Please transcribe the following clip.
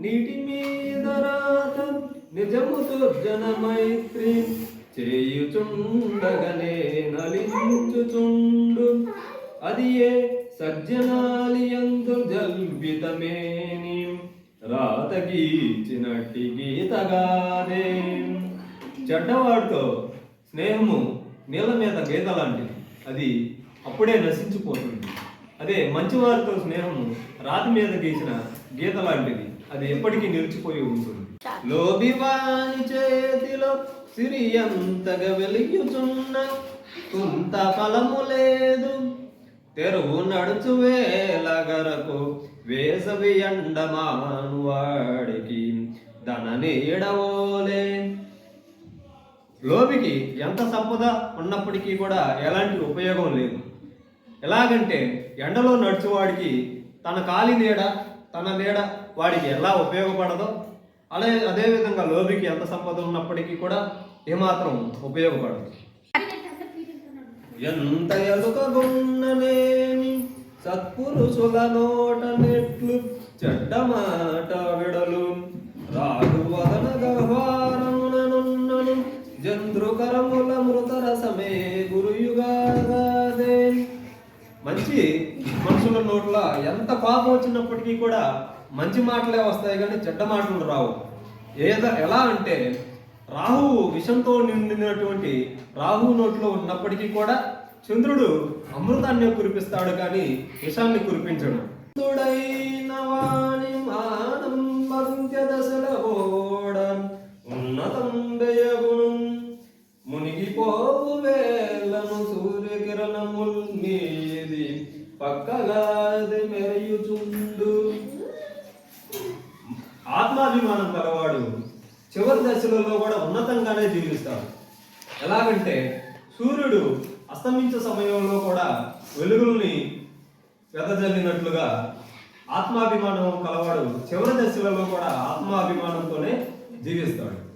నీటి మీద రాత నిజముతో జన మైత్రి. చేయుచుండగనే నలించుచుండు. అది ఏ సజ్జనాలియందు జల్వితమేని. రాత గీచినట్టి గీతగానే. చెడ్డవాడితో స్నేహము నీళ్ళ మీద గీత లాంటిది అది అప్పుడే నశించిపోతుంది. అదే మంచివారితో స్నేహము రాతి మీద గీసిన గీత లాంటిది అది ఎప్పటికీ నిలిచిపోయి ఉంటుంది. లోబివాని చేతిలో సిరి అంతగా వెలిగిచున్న కొంత ఫలము లేదు. తెరువు నడుచు వేలగరకు వేసవి ఎండమాను వాడికి ధన నీడవోలే లోబికి ఎంత సంపద ఉన్నప్పటికీ కూడా ఎలాంటి ఉపయోగం లేదు. ఎలాగంటే ఎండలో నడుచువాడికి తన కాలి నీడ తన నీడ వాడికి ఎలా ఉపయోగపడదో అదే అదేవిధంగా లోబికి ఎంత సంపద ఉన్నప్పటికీ కూడా ఏమాత్రం ఉపయోగపడదు. ఎంత ఎలుకగున్ననేమి సత్పురుషుల నోట నెట్లు చెడ్డ మాట విడలు. రాడు వదన గహ్వారముననున్నను జంద్రుకరముల మృతరసమే గురుయుగా మంచి మనుషుల నోట్ల ఎంత పాపం వచ్చినప్పటికీ కూడా మంచి మాటలే వస్తాయి కానీ చెడ్డ మాటలు రావు. ఏదో ఎలా అంటే రాహువు విషంతో నిండినటువంటి రాహువు నోట్లో ఉన్నప్పటికీ కూడా చంద్రుడు అమృతాన్ని కురిపిస్తాడు కానీ విషాన్ని కురిపించడు. పక్కగాది మెరయుచుండు. ఆత్మాభిమానం కలవాడు చివరి దశలలో కూడా ఉన్నతంగానే జీవిస్తాడు. ఎలాగంటే సూర్యుడు అస్తమించే సమయంలో కూడా వెలుగుల్ని వెదజల్లినట్లుగా ఆత్మాభిమానం కలవాడు చివరి దశలలో కూడా ఆత్మాభిమానంతోనే జీవిస్తాడు.